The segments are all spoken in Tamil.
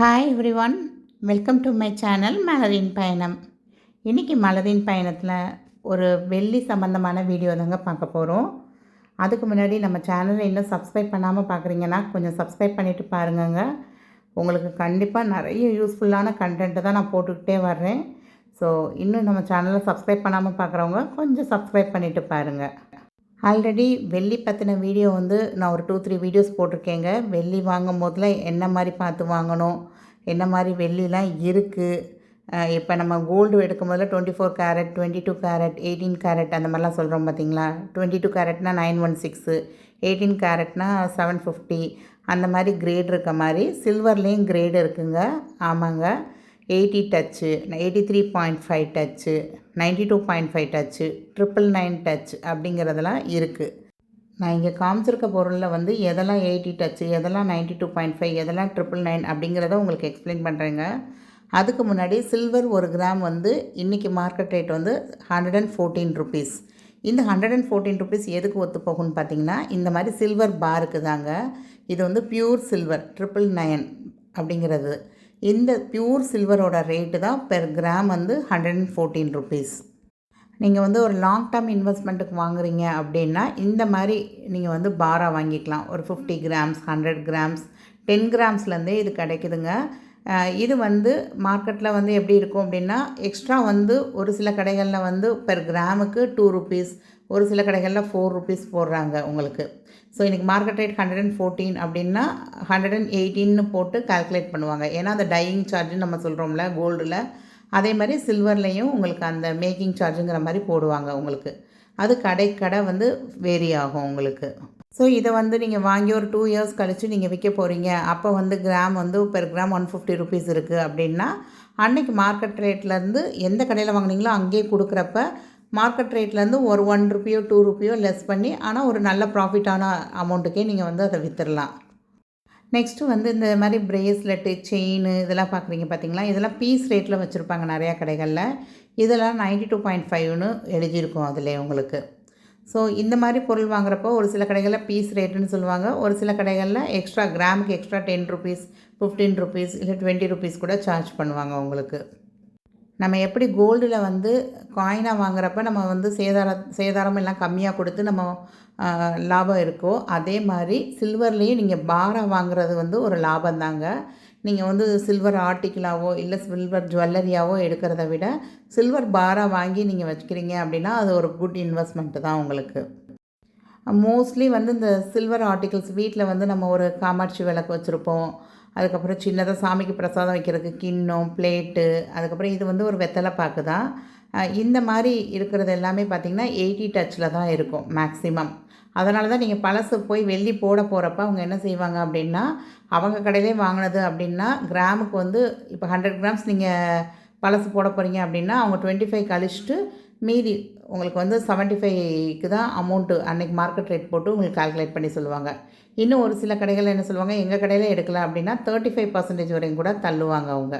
Hi every welcome to my channel மலரின் பயணம் இன்றைக்கி மலரின் பயணத்தில் ஒரு வெள்ளி சம்மந்தமான வீடியோ தாங்க பார்க்க போகிறோம் அதுக்கு முன்னாடி நம்ம சேனலை இன்னும் சப்ஸ்கிரைப் பண்ணாமல் பார்க்குறீங்கன்னா கொஞ்சம் சப்ஸ்கிரைப் பண்ணிவிட்டு பாருங்கங்க. உங்களுக்கு கண்டிப்பாக நிறைய யூஸ்ஃபுல்லான கண்டென்ட்டு தான் நான் போட்டுக்கிட்டே வர்றேன். ஸோ இன்னும் நம்ம சேனலை சப்ஸ்கிரைப் பண்ணாமல் பார்க்குறவங்க கொஞ்சம் சப்ஸ்கிரைப் பண்ணிவிட்டு பாருங்கள் ஆல்ரெடி வெள்ளி பற்றின வீடியோ வந்து நான் ஒரு டூ த்ரீ வீடியோஸ் போட்டிருக்கேங்க. வெள்ளி வாங்கும் போதில் என்ன மாதிரி பார்த்து வாங்கணும்? என்ன மாதிரி வெள்ளிலாம் இருக்குது இப்போ நம்ம கோல்டு எடுக்கும் போதில் twenty four carat twenty two carat eighteen carat அந்த மாதிரிலாம் சொல்கிறோம் பார்த்தீங்களா டுவெண்ட்டி டூ கேரட்னா நைன் ஒன் சிக்ஸு எயிட்டீன் கேரட்னா செவன் ஃபிஃப்டி அந்த மாதிரி கிரேட் இருக்க மாதிரி சில்வர்லேயும் கிரேடு இருக்குங்க. ஆமாங்க. Eighty touch eighty three point five touch ninety two point five touch triple nine touch அப்படிங்கிறதெல்லாம் இருக்குது நான் இங்கே காமிச்சிருக்க பொருளில் வந்து எதெல்லாம் எயிட்டி டச்சு எதெல்லாம் நைன்டி டூ பாயிண்ட் ஃபைவ் எதெல்லாம் ட்ரிபிள் நைன் அப்படிங்கிறத உங்களுக்கு எக்ஸ்பிளைன் பண்ணுறேங்க. அதுக்கு முன்னாடி சில்வர் ஒரு கிராம் வந்து இன்றைக்கி மார்க்கெட் ரேட் வந்து ஹண்ட்ரட் அண்ட் ஃபோர்டீன் ருபீஸ். இந்த ஹண்ட்ரட் அண்ட் ஃபோர்டீன் ருபீஸ் எதுக்கு ஒத்து போகும்னு பார்த்தீங்கன்னா இந்த மாதிரி சில்வர் பாருக்கு தாங்க. இது வந்து பியூர் சில்வர் ட்ரிபிள் நைன் அப்படிங்கிறது. இந்த பியூர் சில்வரோட ரேட்டு தான் பெர் கிராம் வந்து ஹண்ட்ரட் அண்ட் ஃபோர்டீன் ருபீஸ். நீங்கள் வந்து ஒரு லாங் டேர்ம் இன்வெஸ்ட்மெண்ட்டுக்கு வாங்குறீங்க அப்படின்னா இந்த மாதிரி நீங்கள் வந்து பாராக வாங்கிக்கலாம். ஒரு fifty grams hundred grams ten கிராம்ஸ்லேருந்தே இது கிடைக்குதுங்க. இது வந்து மார்க்கெட்டில் வந்து எப்படி இருக்கும் அப்படின்னா எக்ஸ்ட்ரா வந்து ஒரு சில கடைகளில் வந்து பெர் கிராமுக்கு டூ ருபீஸ் ஒரு சில கடைகளில் ஃபோர் ருபீஸ் போடுறாங்க உங்களுக்கு. ஸோ இன்றைக்கி market rate hundred and fourteen அப்படின்னா ஹண்ட்ரட் அண்ட் எயிட்டீன்னு போட்டு கால்குலேட் பண்ணுவாங்க. ஏன்னா அந்த டையிங் சார்ஜுன்னு நம்ம சொல்கிறோம்ல கோல்டில் அதே மாதிரி சில்வர்லேயும் உங்களுக்கு அந்த மேக்கிங் சார்ஜுங்கிற மாதிரி போடுவாங்க உங்களுக்கு. அது கடை கடை வந்து வேரி ஆகும் உங்களுக்கு. ஸோ இதை வந்து நீங்கள் வாங்கி ஒரு டூ இயர்ஸ் கழித்து நீங்கள் விற்க போகிறீங்க அப்போ வந்து கிராம் வந்து per gram one fifty rupees இருக்குது அப்படின்னா அன்றைக்கி மார்க்கெட் ரேட்லேருந்து எந்த கடையில் வாங்கினீங்களோ அங்கேயே கொடுக்குறப்ப மார்க்கெட் ரேட்லேருந்து ஒரு ஒன் ருப்பியோ டூ ருப்பியோ லெஸ் பண்ணி ஆனால் ஒரு நல்ல ப்ராஃபிட்டான அமௌண்ட்டுக்கே நீங்கள் வந்து அதை விற்றுடலாம் நெக்ஸ்ட்டு வந்து இந்த மாதிரி ப்ரேஸ்லெட்டு செயின் இதெல்லாம் பார்க்குறீங்க பார்த்தீங்களா? இதெல்லாம் பீஸ் ரேட்டில் வச்சுருப்பாங்க நிறையா கடைகளில். இதெல்லாம் நைன்டி டூ பாயிண்ட் ஃபைவ்னு எழுதியிருக்கும் அதில் உங்களுக்கு. ஸோ இந்த மாதிரி பொருள் வாங்குறப்போ ஒரு சில கடைகளில் பீஸ் ரேட்டுன்னு சொல்லுவாங்க. ஒரு சில கடைகளில் எக்ஸ்ட்ரா கிராமுக்கு extra ten rupees fifteen rupees இல்லை டுவெண்ட்டி ருபீஸ் கூட சார்ஜ் பண்ணுவாங்க உங்களுக்கு. நம்ம எப்படி கோல்டில் வந்து காயினாக வாங்குறப்ப நம்ம வந்து சேதார சேதாரம் எல்லாம் கம்மியாக கொடுத்து நம்ம லாபம் இருக்கோ அதே மாதிரி சில்வர்லேயும் நீங்கள் பாராக வாங்குறது வந்து ஒரு லாபம் தாங்க நீங்கள் வந்து சில்வர் ஆர்டிக்கிளாவோ இல்லை சில்வர் ஜுவல்லரியாவோ எடுக்கிறத விட சில்வர் பாராக வாங்கி நீங்கள் வச்சுக்கிறீங்க அப்படின்னா அது ஒரு குட் இன்வெஸ்ட்மெண்ட்டு தான் உங்களுக்கு. மோஸ்ட்லி வந்து இந்த சில்வர் ஆர்டிகிள்ஸ் வீட்டில் வந்து நம்ம ஒரு காமாட்சி விளக்கு வச்சுருப்போம். அதுக்கப்புறம் சின்னதாக சாமிக்கு பிரசாதம் வைக்கிறதுக்கு கிண்ணம் பிளேட்டு அதுக்கப்புறம் இது வந்து ஒரு வெத்தலை பாக்கு தான். இந்த மாதிரி இருக்கிறது எல்லாமே பார்த்திங்கன்னா எயிட்டி டச்சில் தான் இருக்கும் மேக்ஸிமம் அதனால தான் நீங்கள் பழசு போய் வெள்ளி போட போகிறப்ப அவங்க என்ன செய்வாங்க அப்படின்னா அவங்க கடையிலே வாங்கினது அப்படின்னா கிராமுக்கு வந்து இப்போ ஹண்ட்ரட் கிராம்ஸ் நீங்கள் பழசு போட போகிறீங்க அப்படின்னா அவங்க டுவெண்ட்டி ஃபைவ் கழிச்சிட்டு மீதி உங்களுக்கு வந்து செவன்ட்டி ஃபைவ்க்கு தான் அமௌண்ட்டு அன்றைக்கி மார்க்கெட் ரேட் போட்டு உங்களுக்கு கால்குலேட் பண்ணி சொல்லுவாங்க. இன்னும் ஒரு சில கடைகளில் என்ன சொல்லுவாங்க எங்கள் கடையில் எடுக்கலாம் அப்படின்னா தேர்ட்டி ஃபைவ் பர்சன்டேஜ் வரையும் கூட தள்ளுவாங்க அவங்க.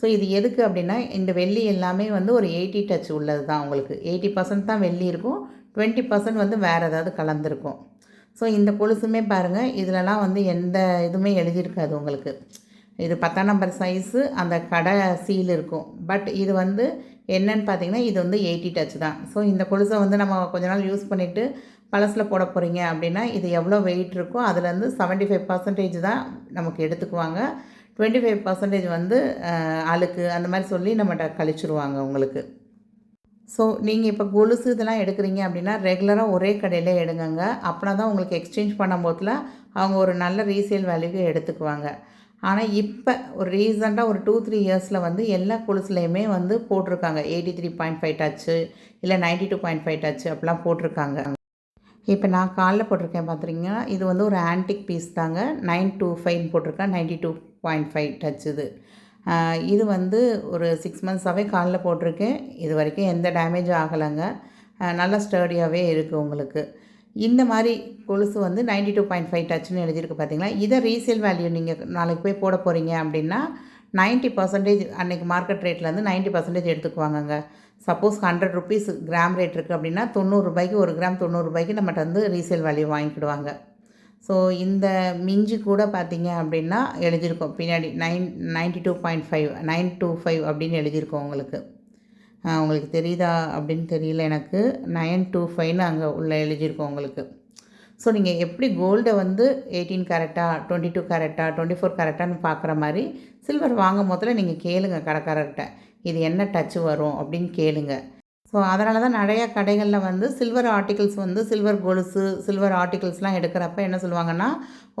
ஸோ இது எதுக்கு அப்படின்னா இந்த வெள்ளி எல்லாமே வந்து ஒரு எயிட்டி டச் உள்ளது தான் உங்களுக்கு எயிட்டி பர்சன்ட் தான் வெள்ளி இருக்கும் டுவெண்ட்டி பர்சன்ட் வந்து வேறு ஏதாவது கலந்துருக்கும். ஸோ இந்த கொலுசுமே பாருங்கள் இதிலலாம் வந்து எந்த இதுவுமே எழுதியிருக்காது உங்களுக்கு. இது பத்தாம் நம்பர் சைஸு அந்த கடை சீல் இருக்கும். பட் இது வந்து என்னன்னு பார்த்தீங்கன்னா இது வந்து எயிட்டி டச் தான். ஸோ இந்த கொலுசை வந்து நம்ம கொஞ்ச நாள் யூஸ் பண்ணிவிட்டு பழசில் போட போகிறீங்க அப்படின்னா இது எவ்வளோ வெயிட் இருக்கோ அதுலேருந்து செவன்ட்டி ஃபைவ் பர்சன்டேஜ் தான் நமக்கு எடுத்துக்குவாங்க. டுவெண்ட்டி ஃபைவ் பர்சன்டேஜ் வந்து அழுக்கு அந்த மாதிரி சொல்லி நம்மகிட்ட கழிச்சிருவாங்க உங்களுக்கு. ஸோ நீங்கள் இப்போ கொலுசு இதெல்லாம் எடுக்கிறீங்க அப்படின்னா ரெகுலராக ஒரே கடையில் எடுங்கங்க. அப்படின்னா தான் உங்களுக்கு எக்ஸ்சேஞ்ச் பண்ணும்போதில் அவங்க ஒரு நல்ல ரீசேல் வேல்யூக்கு எடுத்துக்குவாங்க. ஆனால் இப்போ ஒரு ரீசெண்டாக ஒரு டூ த்ரீ இயர்ஸில் வந்து எல்லா கொலுசுலேயுமே வந்து போட்டிருக்காங்க. Eighty three point five touch இல்லை ninety two point five touch அப்படிலாம் போட்டிருக்காங்க. இப்போ நான் காலில் போட்டிருக்கேன் பார்த்துருக்கீங்கன்னா இது வந்து ஒரு ஆன்டிக் பீஸ் தாங்க. நைன் டூ ஃபைவ்னு போட்டிருக்கேன். Ninety two point five touch இது. இது வந்து ஒரு சிக்ஸ் மந்த்ஸாகவே காலில் போட்டிருக்கேன். இது வரைக்கும் எந்த டேமேஜும் ஆகலைங்க. நல்லா ஸ்டர்டியாகவே இருக்குது உங்களுக்கு. இந்த மாதிரி கொலுசு வந்து நைன்டி டூ பாயிண்ட் ஃபைவ் டச்சுன்னு எழுதியிருக்கு பார்த்தீங்களா? இதை ரீசேல் வேல்யூ நீங்கள் நாளைக்கு போய் போட போகிறீங்க அப்படின்னா நைன்ட்டி பர்சன்டேஜ் அன்றைக்கி மார்க்கெட் ரேட்லேருந்து ninety percentage எடுத்துக்குவாங்கங்க. Suppose hundred rupees gram rate இருக்குது அப்படின்னா தொண்ணூறுரூபாய்க்கு ஒரு கிராம் தொண்ணூறுரூபாய்க்கு நம்மகிட்ட வந்து ரீசேல் வேல்யூ வாங்கிக்கிடுவாங்க. ஸோ இந்த மிஞ்சி கூட பார்த்தீங்க அப்படின்னா எழுதியிருக்கோம். பின்னாடி nine ninety two point five nine two five அப்படின்னு எழுதியிருக்கோம் உங்களுக்கு. உங்களுக்கு தெரியுதா அப்படின்னு தெரியல எனக்கு. நைன் டூ ஃபைவ்னு அங்கே உள்ள எழுதியிருக்கோம் உங்களுக்கு. ஸோ நீங்கள் எப்படி கோல்டை வந்து எயிட்டீன் கேரட்டா டுவெண்ட்டி டூ கேரட்டா டுவெண்ட்டி ஃபோர் கேரட்டான்னு பார்க்குற மாதிரி சில்வர் வாங்கும் போதில் நீங்கள் கேளுங்க கடைக்காரர்கிட்ட. இது என்ன டச்சு வரும் அப்படின்னு கேளுங்க. ஸோ அதனால தான் நிறையா கடைகளில் வந்து சில்வர் ஆர்டிகிள்ஸ் வந்து சில்வர் கொலுசு சில்வர் ஆர்டிகிள்ஸ்லாம் எடுக்கிறப்ப என்ன சொல்லுவாங்கன்னா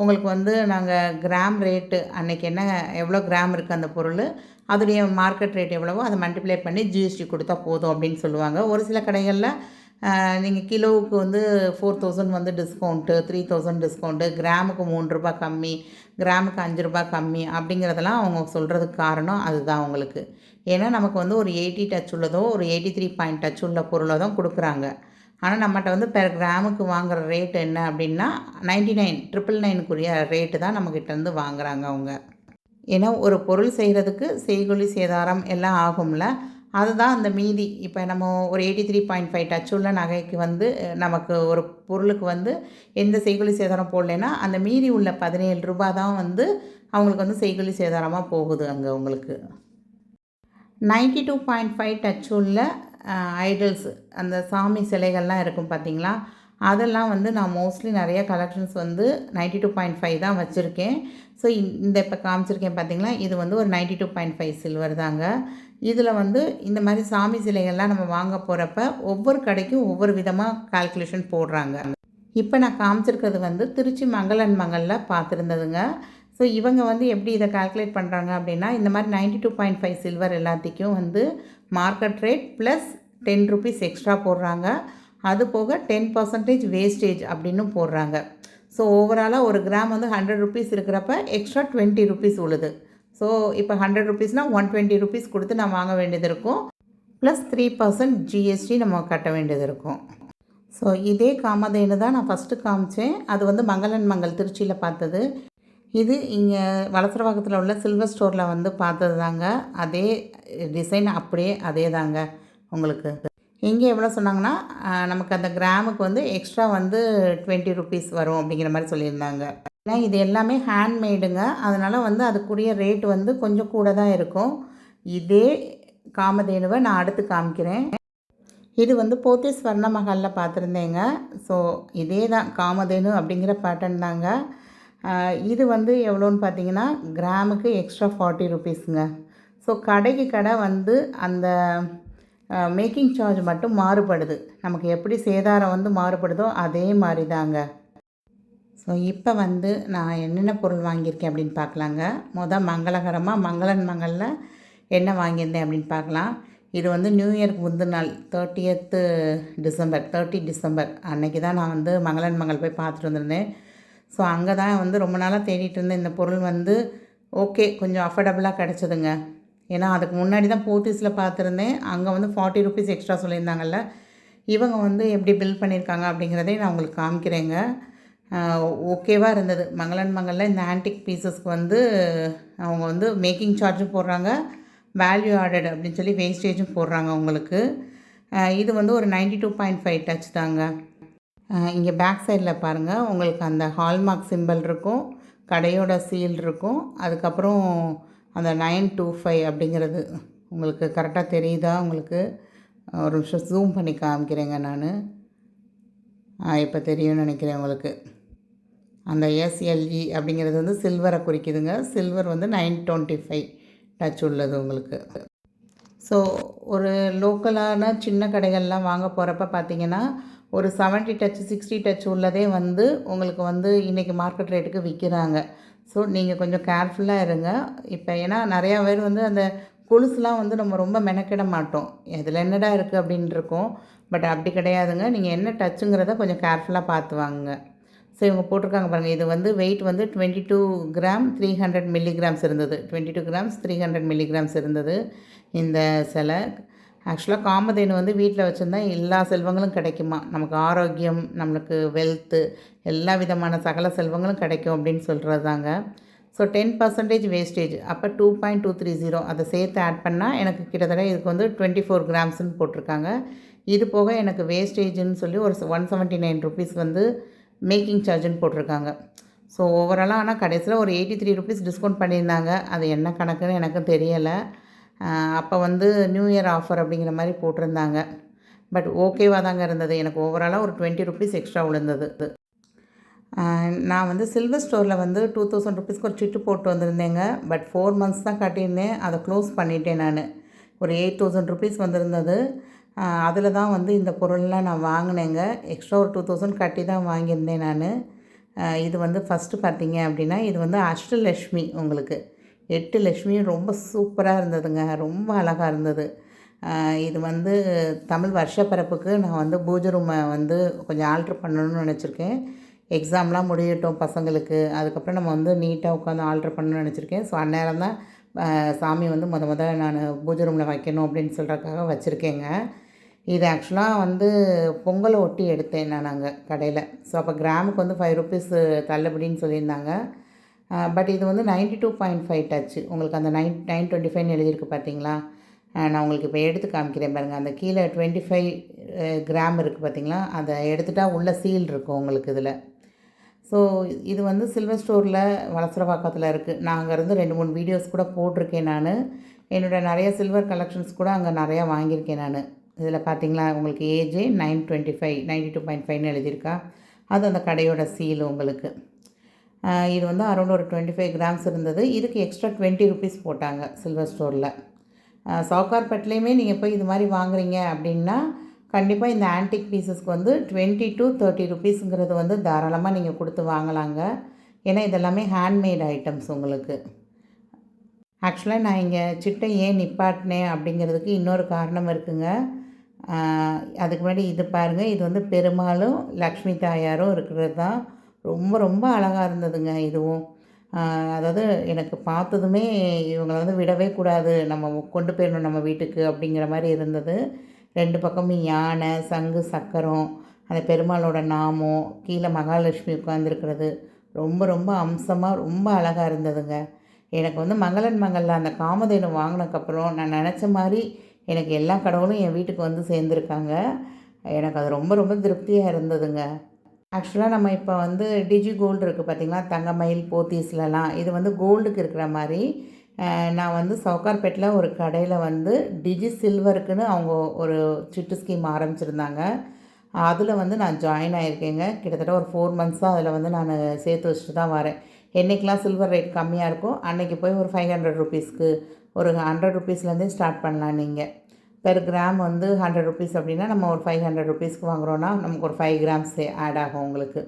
உங்களுக்கு வந்து நாங்கள் கிராம் ரேட்டு அன்றைக்கி என்ன எவ்வளோ கிராம் இருக்குது அந்த பொருள் அதோடைய மார்க்கெட் ரேட் எவ்வளவோ அதை மல்டிப்ளை பண்ணி ஜிஎஸ்டி கொடுத்தா போதும் அப்படின்னு சொல்லுவாங்க. ஒரு சில கடைகளில் நீங்கள் கிலோவுக்கு வந்து ஃபோர் தௌசண்ட் வந்து டிஸ்கவுண்ட்டு த்ரீ தௌசண்ட் டிஸ்கவுண்ட்டு கிராமுக்கு மூணு ரூபாய் கம்மி கிராமுக்கு அஞ்சு ரூபாய் கம்மி அப்படிங்கிறதெல்லாம் அவங்க சொல்கிறதுக்கு காரணம் அதுதான் அவங்களுக்கு. ஏன்னா நமக்கு வந்து ஒரு எயிட்டி டச் உள்ளதோ ஒரு எயிட்டி த்ரீ பாயிண்ட் டச் உள்ள பொருளோ தான் கொடுக்குறாங்க. ஆனால் நம்மகிட்ட வந்து பெர் கிராமுக்கு வாங்குற ரேட் என்ன அப்படின்னா நைன்டி நைன் ட்ரிபிள் நைனுக்குரிய ரேட்டு தான் நம்மக்கிட்டேருந்து வாங்குறாங்க அவங்க. ஏன்னா ஒரு பொருள் செய்கிறதுக்கு செய்கொலி சேதாரம் எல்லாம் ஆகும்ல அதுதான் அந்த மீதி. இப்போ நம்ம ஒரு eighty three point five touch உள்ள நகைக்கு வந்து நமக்கு ஒரு பொருளுக்கு வந்து எந்த செய்கொலி சேதாரம் போடலைன்னா அந்த மீதி உள்ள பதினேழு ரூபாய் தான் வந்து அவங்களுக்கு வந்து செய்கொலி சேதாரமாக போகுது அங்கே உங்களுக்கு. Ninety two point five touch உள்ள ஐடல்ஸ் அந்த சாமி சிலைகள்லாம் இருக்கும் பார்த்தீங்களா அதெல்லாம் வந்து நான் மோஸ்ட்லி நிறைய கலெக்ஷன்ஸ் வந்து நைன்டி டூ பாயிண்ட் ஃபைவ் தான் வச்சுருக்கேன். ஸோ இந்த இப்போ காமிச்சிருக்கேன் பார்த்தீங்களா இது வந்து ஒரு ninety two point five silver தாங்க. இதில் வந்து இந்த மாதிரி சாமி சிலைகள்லாம் நம்ம வாங்க போகிறப்ப ஒவ்வொரு கடைக்கும் ஒவ்வொரு விதமாக கால்குலேஷன் போடுறாங்க. இப்போ நான் காமிச்சிருக்கிறது வந்து திருச்சி மங்களன் மங்களில் பார்த்துருந்ததுங்க. ஸோ இவங்க வந்து எப்படி இதை கால்குலேட் பண்ணுறாங்க அப்படின்னா இந்த மாதிரி ninety two point five silver எல்லாத்துக்கும் வந்து market rate plus ten rupees extra போடுறாங்க. அது போக டென் பர்சன்டேஜ் வேஸ்டேஜ் அப்படின்னு போடுறாங்க. ஸோ ஓவராலாக ஒரு கிராம் வந்து ஹண்ட்ரட் ருபீஸ் இருக்கிறப்ப எக்ஸ்ட்ரா டுவெண்ட்டி ருபீஸ் உழுது. ஸோ இப்போ ஹண்ட்ரட் ருபீஸ்னால் ஒன் டுவெண்ட்டி ருபீஸ் கொடுத்து நான் வாங்க வேண்டியது இருக்கும். ப்ளஸ் த்ரீ பர்சன்ட் ஜிஎஸ்டி நம்ம கட்ட வேண்டியது இருக்கும். ஸோ இதே காமதேனு தான் நான் ஃபஸ்ட்டு காமிச்சேன். அது வந்து மங்களன் மங்கள் திருச்சியில் பார்த்தது. இது இங்கே வளசரவாக்கத்தில் உள்ள சில்வர் ஸ்டோரில் வந்து பார்த்தது தாங்க. அதே டிசைன் அப்படியே அதே தாங்க உங்களுக்கு. இங்கே எவ்வளோ சொன்னாங்கன்னா நமக்கு அந்த கிராமுக்கு வந்து எக்ஸ்ட்ரா வந்து டுவெண்ட்டி ருபீஸ் வரும் அப்படிங்கிற மாதிரி சொல்லியிருந்தாங்க. ஏன்னா இது எல்லாமே ஹேண்ட்மேடுங்க அதனால் வந்து அதுக்குரிய ரேட் வந்து கொஞ்சம் கூட தான் இருக்கும். இதே காமதேனுவை நான் அடுத்து காமிக்கிறேன். இது வந்து போத்தி ஸ்வர்ண மஹாலில் பார்த்துருந்தேங்க. ஸோ இதே தான் காமதேனு அப்படிங்கிற பேட்டர்ன் தாங்க. இது வந்து எவ்வளோன்னு பார்த்தீங்கன்னா கிராமுக்கு எக்ஸ்ட்ரா ஃபார்ட்டி ருபீஸுங்க ஸோ கடைக்கு கடை வந்து அந்த மேக்கிங் சார்ஜ் மட்டும் மாறுபடுது. நமக்கு எப்படி சேதாரம் வந்து மாறுபடுதோ அதே மாதிரி தாங்க. ஸோ இப்போ வந்து நான் என்னென்ன பொருள் வாங்கியிருக்கேன் அப்படின்னு பார்க்கலாங்க. மொதல் மங்களகரமாக மங்களன் மங்களில் என்ன வாங்கியிருந்தேன் அப்படின்னு பார்க்கலாம். இது வந்து நியூ இயர்க்கு முந்தின நாள் தேர்ட்டியத்து டிசம்பர் தேர்ட்டி டிசம்பர் அன்னைக்கு தான் நான் வந்து மங்களன் மங்கள் போய் பார்த்துட்டு வந்திருந்தேன். ஸோ அங்கே தான் வந்து ரொம்ப நாளாக தேடிட்டு இருந்தேன் இந்த பொருள் வந்து ஓகே கொஞ்சம் அஃபோர்டபுளாக கிடச்சிதுங்க. ஏன்னா அதுக்கு முன்னாடி தான் போத்தீஸில் பார்த்துருந்தேன். அங்கே வந்து ஃபார்ட்டி ருபீஸ் எக்ஸ்ட்ரா சொல்லியிருந்தாங்கல்ல. இவங்க வந்து எப்படி பில் பண்ணியிருக்காங்க அப்படிங்கிறதையும் நான் உங்களுக்கு காமிக்கிறேங்க. ஓகேவாக இருந்தது. மங்களன் மங்களில் இந்த ஆன்டிக் பீசஸ்க்கு வந்து அவங்க வந்து மேக்கிங் சார்ஜும் போடுறாங்க. வேல்யூ ஆடட் அப்படின்னு சொல்லி வேஸ்டேஜும் போடுறாங்க உங்களுக்கு இது வந்து ஒரு ninety two point five touch தாங்க. இங்கே பேக் சைடில் பாருங்கள் உங்களுக்கு அந்த ஹால்மார்க் சிம்பிள் இருக்கும். கடையோட சீல் இருக்கும். அதுக்கப்புறம் அந்த நைன் டூ ஃபைவ் அப்படிங்கிறது உங்களுக்கு கரெக்டாக தெரியுதா உங்களுக்கு? ஒரு நிமிஷம் ஜூம் பண்ணி காமிக்கிறேங்க நான். இப்போ தெரியும்னு நினைக்கிறேன் உங்களுக்கு. அந்த எஸ்எல்இ அப்படிங்கிறது வந்து சில்வரை குறிக்குதுங்க. சில்வர் வந்து நைன் டுவெண்ட்டி ஃபைவ் டச் உள்ளது உங்களுக்கு. ஸோ ஒரு லோக்கலான சின்ன கடைகள்லாம் வாங்க போகிறப்ப பார்த்தீங்கன்னா ஒரு 70 டச் சிக்ஸ்டி டச் உள்ளதே வந்து உங்களுக்கு வந்து இன்றைக்கி மார்க்கெட் ரேட்டுக்கு விற்கிறாங்க ஸோ நீங்கள் கொஞ்சம் கேர்ஃபுல்லாக இருங்க. இப்போ ஏன்னா நிறையா பேர் வந்து அந்த கொலுசுலாம் வந்து நம்ம ரொம்ப மெனக்கிட மாட்டோம். இதில் என்னடா இருக்குது அப்படின்னு இருக்கும். பட் அப்படி கிடையாதுங்க. நீங்கள் என்ன டச்சுங்கிறத கொஞ்சம் கேர்ஃபுல்லாக பார்த்து வாங்குங்க. ஸோ இவங்க போட்டிருக்காங்க பாருங்கள் இது வந்து வெயிட் வந்து twenty two gram three hundred milligrams இருந்தது. Twenty two grams three hundred milligrams இருந்தது இந்த சிலை. ஆக்சுவலாக காமதேனு வந்து வீட்டில் வச்சுருந்தா எல்லா செல்வங்களும் கிடைக்குமா? நமக்கு ஆரோக்கியம் நம்மளுக்கு வெல்த்து எல்லா விதமான சகல செல்வங்களும் கிடைக்கும் அப்படின்னு சொல்கிறது தாங்க. ஸோ டென் பர்சன்டேஜ் வேஸ்டேஜ் அப்போ two point two three zero அதை சேர்த்து ஆட் பண்ணால் எனக்கு கிட்டத்தட்ட இதுக்கு வந்து டுவெண்ட்டி ஃபோர் கிராம்ஸ்னு போட்டிருக்காங்க. இது போக எனக்கு வேஸ்டேஜ்னு சொல்லி ஒரு ஒன் செவன்ட்டி நைன் ருபீஸ் வந்து மேக்கிங் சார்ஜுன்னு போட்டிருக்காங்க. ஸோ ஓவராலாக ஆனால் கடைசியில் ஒரு எயிட்டி த்ரீ ருபீஸ் டிஸ்கவுண்ட் பண்ணியிருந்தாங்க. அது என்ன கணக்குன்னு எனக்கும் தெரியலை. அப்போ வந்து நியூ இயர் ஆஃபர் அப்படிங்கிற மாதிரி போட்டிருந்தாங்க. பட் ஓகேவாக தாங்க இருந்தது. எனக்கு ஓவராலாக ஒரு டுவெண்ட்டி ருபீஸ் எக்ஸ்ட்ரா விழுந்தது. நான் வந்து சில்வர் ஸ்டோரில் வந்து டூ தௌசண்ட் ருபீஸ்க்கு ஒரு சிட்டு போட்டு வந்திருந்தேங்க. பட் ஃபோர் மந்த்ஸ் தான் கட்டியிருந்தேன். அதை க்ளோஸ் பண்ணிட்டேன் நான். ஒரு எயிட் தௌசண்ட் ருபீஸ் வந்திருந்தது. அதில் தான் வந்து இந்த பொருள்லாம் நான் வாங்கினேங்க. எக்ஸ்ட்ரா ஒரு டூ தௌசண்ட் கட்டி தான் வாங்கியிருந்தேன் நான். இது வந்து ஃபஸ்ட்டு பார்த்தீங்க அப்படின்னா இது வந்து அஷ்டலக்ஷ்மி உங்களுக்கு. எட்டு லக்ஷ்மியும் ரொம்ப சூப்பராக இருந்ததுங்க. ரொம்ப அழகாக இருந்தது. இது வந்து தமிழ் வருஷப்பிறப்புக்கு நான் வந்து பூஜை ரூமை வந்து கொஞ்சம் ஆல்ட்ரு பண்ணணும்னு நினச்சிருக்கேன். எக்ஸாம்லாம் முடியட்டும் பசங்களுக்கு. அதுக்கப்புறம் நம்ம வந்து நீட்டாக உட்காந்து ஆல்ட்ரு பண்ணணும்னு நினச்சிருக்கேன். ஸோ அந்நேரம் தான் சாமி வந்து முத முத நான் பூஜை ரூமில் வைக்கணும் அப்படின்னு சொல்கிறதுக்காக வச்சுருக்கேங்க. இது ஆக்சுவலாக வந்து பொங்கலை ஒட்டி எடுத்தேன் நான் அங்கே கடையில். ஸோ அப்போ கிராமுக்கு வந்து ஃபைவ் ருபீஸ் தள்ளுபடின்னு சொல்லியிருந்தாங்க. பட் இது வந்து ninety two point five touch உங்களுக்கு அந்த நைன் நைன் டுவெண்ட்டி ஃபைவ்னு எழுதியிருக்கு பார்த்தீங்களா நான் உங்களுக்கு இப்போ எடுத்து காமிக்கிறேன் பாருங்கள் அந்த கீழே டுவெண்ட்டி ஃபைவ் கிராம் இருக்குது பார்த்தீங்களா அதை எடுத்துட்டா உள்ள சீல் இருக்கும் உங்களுக்கு இதில். ஸோ இது வந்து சில்வர் ஸ்டோரில் வளசரவாக்கத்தில் இருக்குது நான் அங்கேருந்து ரெண்டு மூணு வீடியோஸ் கூட போட்டிருக்கேன் நான். என்னோட நிறைய சில்வர் கலெக்ஷன்ஸ் கூட அங்கே நிறையா வாங்கியிருக்கேன் நான். இதில் பார்த்தீங்களா உங்களுக்கு AJ nine twenty five ninety two point ஃபைவ்னு எழுதியிருக்கா. அது அந்த கடையோட சீல் உங்களுக்கு. இது வந்து அரௌண்ட் ஒரு டுவெண்ட்டி ஃபைவ் கிராம்ஸ் இருந்தது. இதுக்கு எக்ஸ்ட்ரா டுவெண்ட்டி ருபீஸ் போட்டாங்க சில்வர் ஸ்டோரில். சவுக்கார்பேட்லேயுமே நீங்கள் போய் இது மாதிரி வாங்குறீங்க அப்படின்னா கண்டிப்பாக இந்த ஆன்டிக் பீசஸ்க்கு வந்து டுவெண்ட்டி டு தேர்ட்டி ருபீஸுங்கிறது வந்து தாராளமாக நீங்கள் கொடுத்து வாங்கலாங்க. ஏன்னா இதெல்லாமே ஹேண்ட்மேட் ஐட்டம்ஸ் உங்களுக்கு. ஆக்சுவலாக நான் இங்கே சிட்டை ஏன் நிப்பாட்டினேன் அப்படிங்கிறதுக்கு இன்னொரு காரணம் இருக்குங்க. அதுக்கு முன்னாடி இது பாருங்கள் இது வந்து பெருமாளும் லக்ஷ்மி தாயாரும் இருக்கிறது தான். ரொம்ப ரொம்ப அழகாக இருந்ததுங்க இதுவும். அதாவது எனக்கு பார்த்ததுமே இவங்களை வந்து விடவே கூடாது. நம்ம கொண்டு போயிடணும் நம்ம வீட்டுக்கு அப்படிங்கிற மாதிரி இருந்தது. ரெண்டு பக்கமும் யானை சங்கு சக்கரம் அந்த பெருமாளோட நாமம் கீழே மகாலட்சுமி உட்காந்துருக்கிறது ரொம்ப ரொம்ப அம்சமாக ரொம்ப அழகாக இருந்ததுங்க. எனக்கு வந்து மங்களன் மங்களில் அந்த காமதேனு வாங்கினதுக்கப்புறம் நான் நினச்ச மாதிரி எனக்கு எல்லா கடவுளும் என் வீட்டுக்கு வந்து சேர்ந்துருக்காங்க. எனக்கு அது ரொம்ப ரொம்ப திருப்தியாக இருந்ததுங்க. ஆக்சுவலாக நம்ம இப்போ வந்து டிஜி கோல்டு இருக்குது பார்த்திங்களா தங்கமயில் போத்தீஸ்லலாம். இது வந்து கோல்டுக்கு இருக்கிற மாதிரி. நான் வந்து சவுகார்பேட்டில் ஒரு கடையில் வந்து டிஜி சில்வருக்குன்னு அவங்க ஒரு சிட்டு ஸ்கீம் ஆரம்பிச்சிருந்தாங்க. அதில் வந்து நான் ஜாயின் ஆகியிருக்கேங்க கிட்டத்தட்ட ஒரு ஃபோர் மந்த்ஸாக அதில் வந்து நான் சேர்த்து வச்சுட்டு தான் வரேன். என்றைக்கெலாம் சில்வர் ரேட் கம்மியாக இருக்கோ அன்றைக்கி போய் ஒரு ஃபைவ் ஹண்ட்ரட் ருபீஸ்க்கு ஒரு ஹண்ட்ரட் ருபீஸ்லேருந்தே ஸ்டார்ட் பண்ணலாம் நீங்கள் பெர் கிராம் வந்து ஹண்ட்ரட் ருபீஸ் அப்படின்னா நம்ம ஒரு ஃபைவ் ஹண்ட்ரட் ருபீஸ்க்கு வாங்குகிறோன்னா நமக்கு ஒரு ஃபைவ் கிராம்ஸ் ஆட் ஆகும் உங்களுக்கு.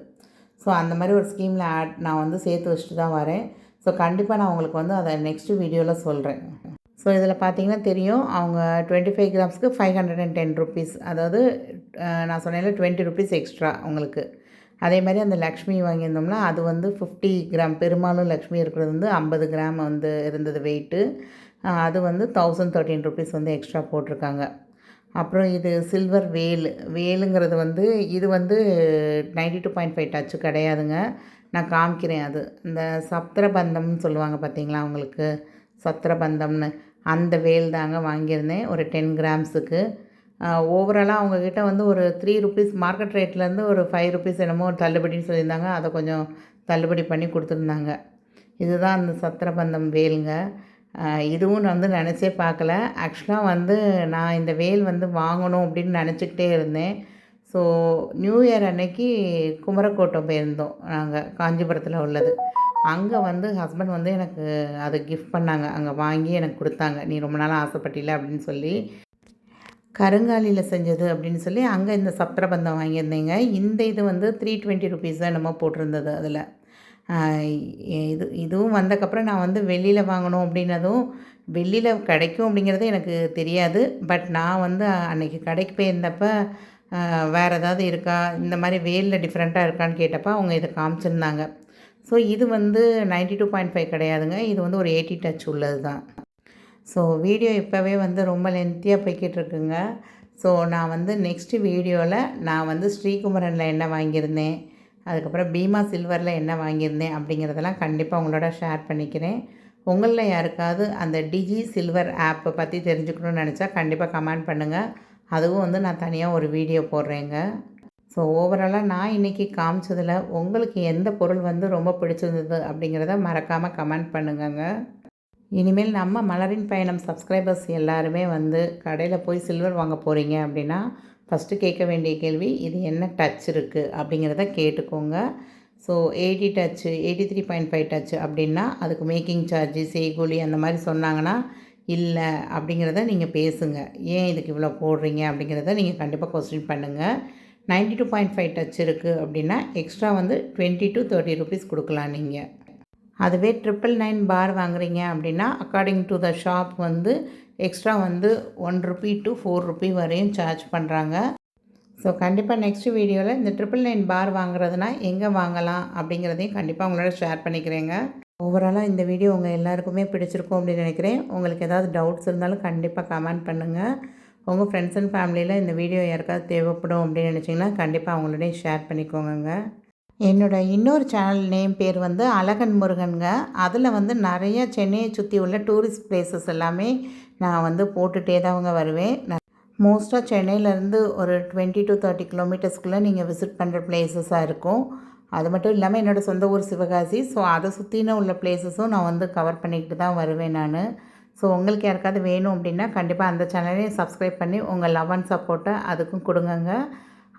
ஸோ அந்த மாதிரி ஒரு ஸ்கீமில் ஆட் நான் வந்து சேர்த்து வச்சுட்டு தான் வரேன். ஸோ கண்டிப்பாக நான் உங்களுக்கு வந்து அதை நெக்ஸ்ட்டு வீடியோவில் சொல்கிறேன் ஸோ இதில் பார்த்தீங்கன்னா தெரியும் அவங்க twenty five கிராம்ஸ்க்கு five hundred and ten rupees அதாவது நான் சொன்னேன்ல டுவெண்ட்டி ருபீஸ் எக்ஸ்ட்ரா உங்களுக்கு. அதே மாதிரி அந்த லக்ஷ்மி வாங்கியிருந்தோம்னா அது வந்து ஃபிஃப்டி கிராம் பெருமாளும் லக்ஷ்மி இருக்கிறது வந்து ஐம்பது கிராம் வந்து இருந்தது வெயிட்டு அது வந்து தௌசண்ட் தேர்ட்டின் ருபீஸ் வந்து எக்ஸ்ட்ரா போட்டிருக்காங்க. அப்புறம் இது சில்வர் வேல் வேலுங்கிறது வந்து இது வந்து ninety two point five touch கிடையாதுங்க. நான் காமிக்கிறேன் அது. இந்த சத்திரபந்தம்னு சொல்லுவாங்க பார்த்தீங்களா அவங்களுக்கு சத்திரபந்தம்னு. அந்த வேல் தாங்க வாங்கியிருந்தேன். ஒரு டென் கிராம்ஸுக்கு ஓவராலாக அவங்கக்கிட்ட வந்து ஒரு த்ரீ ருபீஸ் மார்க்கெட் ரேட்லேருந்து ஒரு ஃபைவ் ருபீஸ் என்னமோ தள்ளுபடின்னு சொல்லியிருந்தாங்க. அதை கொஞ்சம் தள்ளுபடி பண்ணி கொடுத்துருந்தாங்க. இதுதான் அந்த சத்திரபந்தம் வேலுங்க. இதுவும் நான் வந்து நினச்சே பார்க்கல. ஆக்சுவலாக வந்து நான் இந்த வேல் வந்து வாங்கணும் அப்படின்னு நினச்சிக்கிட்டே இருந்தேன். ஸோ நியூ இயர் அன்னைக்கு குமரக்கோட்டம் போயிருந்தோம் நாங்கள் காஞ்சிபுரத்தில் உள்ளது. அங்கே வந்து ஹஸ்பண்ட் வந்து எனக்கு அதை கிஃப்ட் பண்ணாங்க. அங்கே வாங்கி எனக்கு கொடுத்தாங்க. நீ ரொம்ப நாளாக ஆசைப்பட்டில அப்படின்னு சொல்லி. கருங்காலியில் செஞ்சது அப்படின்னு சொல்லி அங்கே இந்த சத்திரபந்தம் வாங்கியிருந்தேங்க. இந்த இது வந்து த்ரீ டுவெண்ட்டி ருபீஸ் தான் என்னமோ போட்டிருந்தது அதில். இது இதுவும் வந்தக்கப்புறம் நான் வந்து வெளியில் வாங்கணும் அப்படின்னதும் வெளியில் கிடைக்கும் அப்படிங்கிறது எனக்கு தெரியாது. பட் நான் வந்து அன்றைக்கி கடைக்கு போயிருந்தப்ப வேறு ஏதாவது இருக்கா இந்த மாதிரி வேலில் டிஃப்ரெண்ட்டாக இருக்கான்னு கேட்டப்ப அவங்க இதை காமிச்சிருந்தாங்க. ஸோ இது வந்து நைன்ட்டி டூ பாயிண்ட் ஃபைவ் கிடையாதுங்க. இது வந்து ஒரு எயிட்டி டச் உள்ளது தான் ஸோ வீடியோ இப்போவே வந்து ரொம்ப லென்த்தியாக போய்கிட்டு இருக்குங்க ஸோ நான் வந்து நெக்ஸ்ட்டு வீடியோவில் நான் வந்து ஸ்ரீகுமரனில் என்ன வாங்கியிருந்தேன் அதுக்கப்புறம் பீமா சில்வரில் என்ன வாங்கியிருந்தேன் அப்படிங்கிறதெல்லாம் கண்டிப்பாக உங்களோட ஷேர் பண்ணிக்கிறேன். உங்களில் யாருக்காவது அந்த டிஜி சில்வர் ஆப்பை பற்றி தெரிஞ்சுக்கணும்னு நினச்சா கண்டிப்பாக கமெண்ட் பண்ணுங்கள் அதுவும் வந்து நான் தனியாக ஒரு வீடியோ போடுறேங்க. ஸோ ஓவராலாக நான் இன்றைக்கி காமிச்சதில் உங்களுக்கு எந்த பொருள் வந்து ரொம்ப பிடிச்சிருந்தது அப்படிங்கிறத மறக்காமல் கமெண்ட் பண்ணுங்கங்க. இனிமேல் நம்ம மலரின் பயணம் சப்ஸ்கிரைபர்ஸ் எல்லாருமே வந்து கடையில் போய் சில்வர் வாங்க போகிறீங்க அப்படின்னா ஃபஸ்ட்டு கேட்க வேண்டிய கேள்வி இது என்ன டச் இருக்குது அப்படிங்கிறத கேட்டுக்கோங்க. So eighty touch eighty three point five touch அப்படின்னா அதுக்கு மேக்கிங் சார்ஜு செய்கூலி அந்த மாதிரி சொன்னாங்கன்னா இல்லை அப்படிங்கிறத நீங்கள் பேசுங்க. ஏன் இதுக்கு இவ்வளோ போடுறீங்க அப்படிங்கிறத நீங்கள் கண்டிப்பாக கொஸ்டின் பண்ணுங்கள் ninety two point five touch இருக்குது அப்படின்னா எக்ஸ்ட்ரா வந்து டுவெண்ட்டி டு தேர்ட்டி ருபீஸ் கொடுக்கலாம் நீங்கள் அதுவே ட்ரிப்பிள் நைன் பார் வாங்குறீங்க அப்படின்னா அக்கார்டிங் டு த ஷாப் வந்து எக்ஸ்ட்ரா வந்து one rupee to four rupee வரையும் சார்ஜ் பண்ணுறாங்க ஸோ கண்டிப்பாக நெக்ஸ்ட் வீடியோவில் இந்த ட்ரிபிள் நைன் பார் வாங்குறதுனா எங்கே வாங்கலாம் அப்படிங்கிறதையும் கண்டிப்பாக உங்களோட ஷேர் பண்ணிக்கிறேங்க. ஓவராலாக இந்த வீடியோ உங்கள் எல்லாருக்குமே பிடிச்சிருக்கும் அப்படின்னு நினைக்கிறேன். உங்களுக்கு ஏதாவது டவுட்ஸ் இருந்தாலும் கண்டிப்பாக கமெண்ட் பண்ணுங்கள் உங்கள் ஃப்ரெண்ட்ஸ் அண்ட் ஃபேமிலியில் இந்த வீடியோ யாருக்காவது தேவைப்படும் அப்படின்னு நினச்சிங்கன்னா கண்டிப்பாக அவங்களோடய ஷேர் பண்ணிக்கோங்க என்னோட இன்னொரு சேனல் நேம் பேர் வந்து அழகன் முருகனுங்க. அதில் வந்து நிறைய சென்னையை சுற்றி உள்ள டூரிஸ்ட் பிளேசஸ் எல்லாமே நான் வந்து போட்டுகிட்டே தாங்க வருவேன். மோஸ்ட்டாக சென்னையிலேருந்து ஒரு டுவெண்ட்டி டு தேர்ட்டி கிலோமீட்டர்ஸ்க்குள்ளே நீங்கள் விசிட் பண்ணுற பிளேசஸாக இருக்கும். அது மட்டும் இல்லாமல் என்னோடய சொந்த ஊர் சிவகாசி. ஸோ அதை சுற்றின உள்ள பிளேசஸும் நான் வந்து கவர் பண்ணிக்கிட்டு தான் வருவேன் நான். ஸோ உங்களுக்கு யாருக்காவது வேணும் அப்படின்னா கண்டிப்பாக அந்த சேனலையும் சப்ஸ்கிரைப் பண்ணி உங்கள் லவ் அண்ட் சப்போர்ட்டை அதுக்கும் கொடுங்கங்க.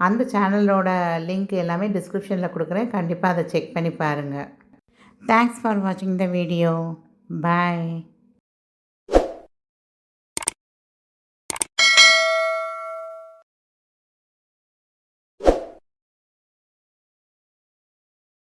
அந்த சேனலோட லிங்க் எல்லாமே டிஸ்கிரிப்ஷனில் கொடுக்குறேன். கண்டிப்பாக அதை செக் பண்ணி பாருங்கள் தேங்க்ஸ் ஃபார் வாட்சிங் த வீடியோ பாய்